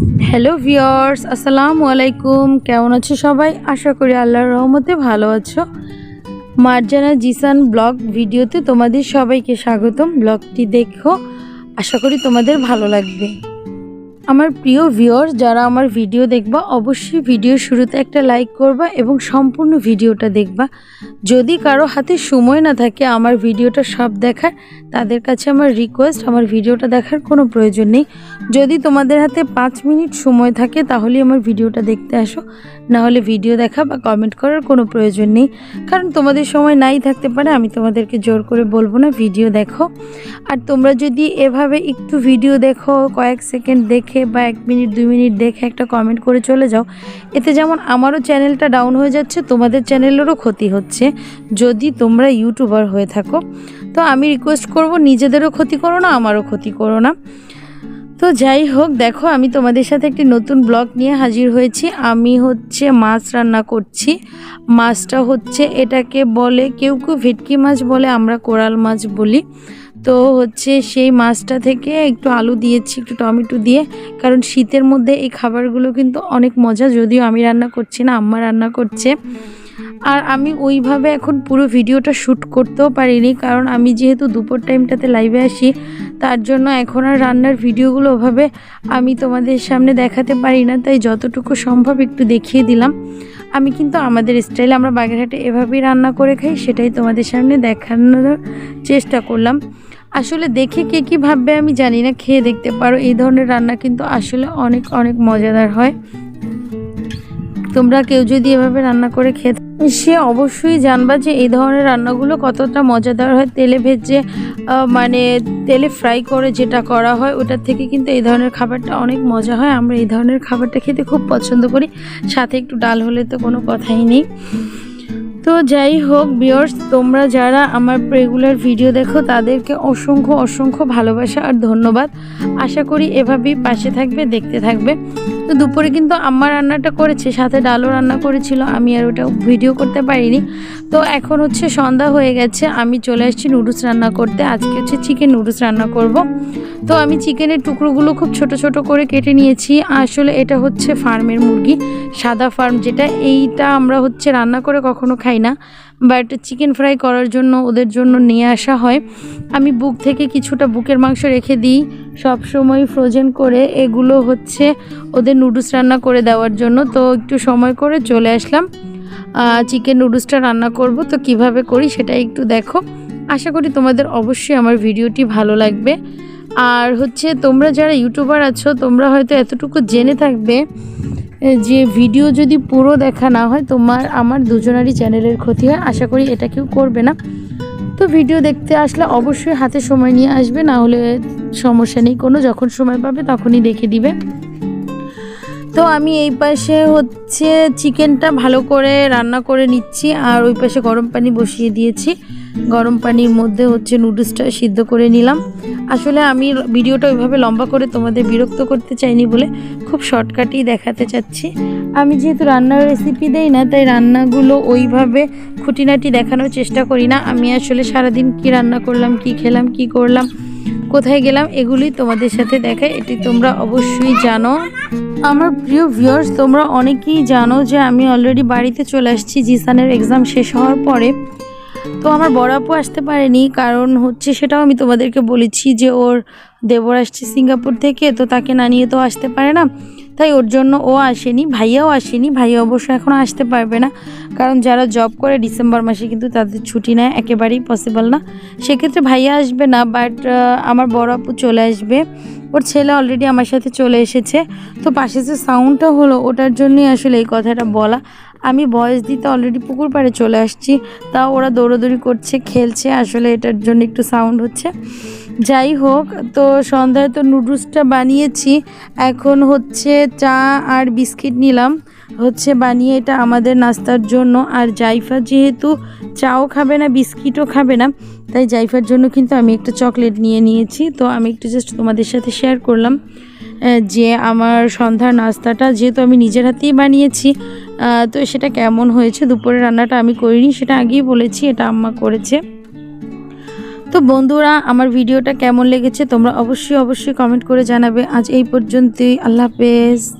Hello viewers আসসালামু আলাইকুম কেমন আছো সবাই? আশা করি আল্লাহর রহমতে ভালো আছো। মার্জানা জিসান ব্লগ ভিডিওতে তোমাদের সবাইকে স্বাগতম। ব্লগটি দেখো। আশা করি তোমাদের ভালো লাগবে। আমার প্রিয় ভিউয়ার্স যারা আমার ভিডিও দেখবা, অবশ্যই ভিডিও শুরুতে একটা লাইক করবা এবং সম্পূর্ণ ভিডিওটা দেখবা। যদি কারও হাতে সময় না থাকে আমার ভিডিওটা সব দেখার, তাদের কাছে আমার রিকোয়েস্ট আমার ভিডিওটা দেখার কোনো প্রয়োজন নেই। যদি তোমাদের হাতে পাঁচ মিনিট সময় থাকে তাহলে আমার ভিডিওটা দেখতে আসো। না হলে ভিডিও দেখা বা কমেন্ট করার কোনো প্রয়োজন নেই। কারণ তোমাদের সময় নাই থাকতে পারে, আমি তোমাদেরকে জোর করে বলব না ভিডিও দেখো। আর তোমরা যদি এভাবে একটু ভিডিও দেখো, কয়েক সেকেন্ড দেখে বা এক মিনিট, দুই মিনিট দেখে একটা কমেন্ট করে চলে যাও। এতে যেমন আমারও চ্যানেলটা ডাউন হয়ে যাচ্ছে, তোমাদের চ্যানেলেরও ক্ষতি হচ্ছে। যদি তোমরা ইউটিউবার হয়ে থাকো, তো আমি রিকোয়েস্ট করব, নিজেদেরও ক্ষতি করো না, আমারও ক্ষতি করো না। তো যাই হোক, দেখো, আমি তোমাদের সাথে একটি নতুন ব্লগ নিয়ে হাজির হয়েছি। আমি হচ্ছে মাছ রান্না করছি। মাছটা হচ্ছে এটাকে বলে, কেউ কেউ ভেটকি মাছ বলে, আমরা কোরাল মাছ বলি। তো হচ্ছে সেই মাছটা থেকে একটু আলু দিয়েছি, একটু টমেটো দিয়ে। কারণ শীতের মধ্যে এই খাবারগুলো কিন্তু অনেক মজা, যদিও আমি রান্না করছি না, আম্মা রান্না করছে। আর আমি ওইভাবে এখন পুরো ভিডিওটা শ্যুট করতেও পারিনি, কারণ আমি যেহেতু দুপুর টাইমটাতে লাইভে আসি, তার জন্য এখন আর রান্নার ভিডিওগুলো ওভাবে আমি তোমাদের সামনে দেখাতে পারি না। তাই যতটুকু সম্ভব একটু দেখিয়ে দিলাম। আমি কিন্তু আমাদের স্টাইলে আমরা বাগেরহাটে এভাবেই রান্না করে খাই, সেটাই তোমাদের সামনে দেখানোর চেষ্টা করলাম। আসলে দেখে কে কী ভাববে আমি জানি না, খেয়ে দেখতে পারো। এই ধরনের রান্না কিন্তু আসলে অনেক অনেক মজাদার হয়। তোমরা কেউ যদি এভাবে রান্না করে খেতে সে অবশ্যই জানবা যে এই ধরনের রান্নাগুলো কতটা মজাদার হয়। তেলে ভেজে মানে তেলে ফ্রাই করে যেটা করা হয়, ওটার থেকে কিন্তু এই ধরনের খাবারটা অনেক মজা হয়। আমরা এই ধরনের খাবারটা খেতে খুব পছন্দ করি। সাথে একটু ডাল হলে তো কোনো কথাই নেই। তো যাই হোক বিয়ার্স তোমরা যারা আমার রেগুলার ভিডিও দেখো, তাদেরকে অসংখ্য অসংখ্য ভালোবাসা আর ধন্যবাদ। আশা করি এভাবেই পাশে থাকবে, দেখতে থাকবে। তো দুপুরে কিন্তু আমার রান্নাটা করেছে, সাথে ডালও রান্না করেছিল, আমি আর ওটা ভিডিও করতে পারিনি। তো এখন হচ্ছে সন্ধ্যা হয়ে গেছে, আমি চলে আসছি নুডলস রান্না করতে। আজকে হচ্ছে চিকেন নুডলস রান্না করব। তো আমি চিকেনের টুকরোগুলো খুব ছোট ছোট করে কেটে নিয়েছি। আসলে এটা হচ্ছে ফার্মের মুরগি, সাদা ফার্ম যেটা, এইটা আমরা হচ্ছে রান্না করে কখনো খাই না বাট চিকেন ফ্রাই করার জন্য ওদের জন্য নিয়ে আসা হয়। আমি বুক থেকে কিছুটা বুকের মাংস রেখে দিই সব সময় ফ্রোজেন করে। এগুলো হচ্ছে ওদের নুডলস রান্না করে দেওয়ার জন্য। তো একটু সময় করে চলে আসলাম। চিকেন নুডলসটা রান্না করব। তো কীভাবে করি সেটা একটু দেখো। আশা করি তোমাদের অবশ্যই আমার ভিডিওটি ভালো লাগবে। আর হচ্ছে তোমরা যারা ইউটিউবার আছো, তোমরা হয়তো এতটুকু জেনে থাকবে যে ভিডিও যদি পুরো দেখা না হয়, তোমার আমার দুজনারই চ্যানেলের ক্ষতি হয়। আশা করি এটা কেউ করবে না। তো ভিডিও দেখতে আসলে অবশ্যই হাতে সময় নিয়ে আসবে, না হলে সমস্যা নেই। কোনো যখন সময় পাবে তখনই দেখে দিবে। তো আমি এই পাশে হচ্ছে চিকেনটা ভালো করে রান্না করে নিচ্ছি, আর ওই পাশে গরম পানি বসিয়ে দিয়েছি। গরম পানির মধ্যে হচ্ছে নুডলসটা সিদ্ধ করে নিলাম। আসলে আমি ভিডিওটা ওইভাবে লম্বা করে তোমাদের বিরক্ত করতে চাইনি বলে খুব শর্টকাটেই দেখাতে চাচ্ছি। আমি যেহেতু রান্নার রেসিপি দেই না, তাই রান্নাগুলো ওইভাবে খুঁটিনাটি দেখানোর চেষ্টা করি না। আমি আসলে সারাদিন কি রান্না করলাম, কি খেলাম, কি করলাম, কোথায় গেলাম এগুলি তোমাদের সাথে দেখাই। এটি তোমরা অবশ্যই জানো। আমার প্রিয় ভিউয়ার্স তোমরা অনেকেই জানো যে আমি অলরেডি বাড়িতে চলে আসছি। জিসানের এক্সাম শেষ হওয়ার পরে তো আমার বড় আপু আসতে পারেনি, কারণ হচ্ছে সেটাও আমি তোমাদেরকে বলেছি যে ওর দেবর আসছে সিঙ্গাপুর থেকে, তো তাকে না নিয়ে তো আসতে পারে না। তাই ওর জন্য ও আসেনি, ভাইয়াও আসেনি, ভাইয়া অবশ্য এখন আসতে পারবে না। কারণ যারা জব করে ডিসেম্বর মাসে কিন্তু তাদের ছুটি নেয়, একেবারেই পসিবল না। সেক্ষেত্রে ভাইয়া আসবে না বাট আমার বড় আপু চলে আসবে। ওর ছেলে অলরেডি আমার সাথে চলে এসেছে। তো পাশে যে সাউন্ডটা হলো, ওটার জন্যই আসলে এই কথাটা বলা। আমি বয়স দিতে অলরেডি পুকুর পাড়ে চলে আসছি, তাও ওরা দৌড়াদৌড়ি করছে, খেলছে, আসলে এটার জন্য একটু সাউন্ড হচ্ছে। যাই হোক, তো সন্ধ্যায় তো নুডলসটা বানিয়েছি, এখন হচ্ছে চা আর বিস্কিট নিলাম। হচ্ছে বানিয়ে এটা আমাদের নাস্তার জন্য, আর জাইফা যেহেতু চাও খাবে না, বিস্কিটও খাবে না, তাই জাইফার জন্য কিন্তু আমি একটা চকলেট নিয়ে নিয়েছি। তো আমি একটু জাস্ট তোমাদের সাথে শেয়ার করলাম যে আমার সন্ধ্যার নাস্তাটা, যেহেতু আমি নিজের হাতেই বানিয়েছি তো সেটা কেমন হয়েছে? দুপুরে রান্নাটা আমি করিনি, সেটা আগেই বলেছি, এটা আম্মা করেছে। তো বন্ধুরা, আমার ভিডিওটা কেমন লেগেছে তোমরা অবশ্যই অবশ্যই কমেন্ট করে জানাবে। আজ এই পর্যন্তই, আল্লাহ হাফেজ।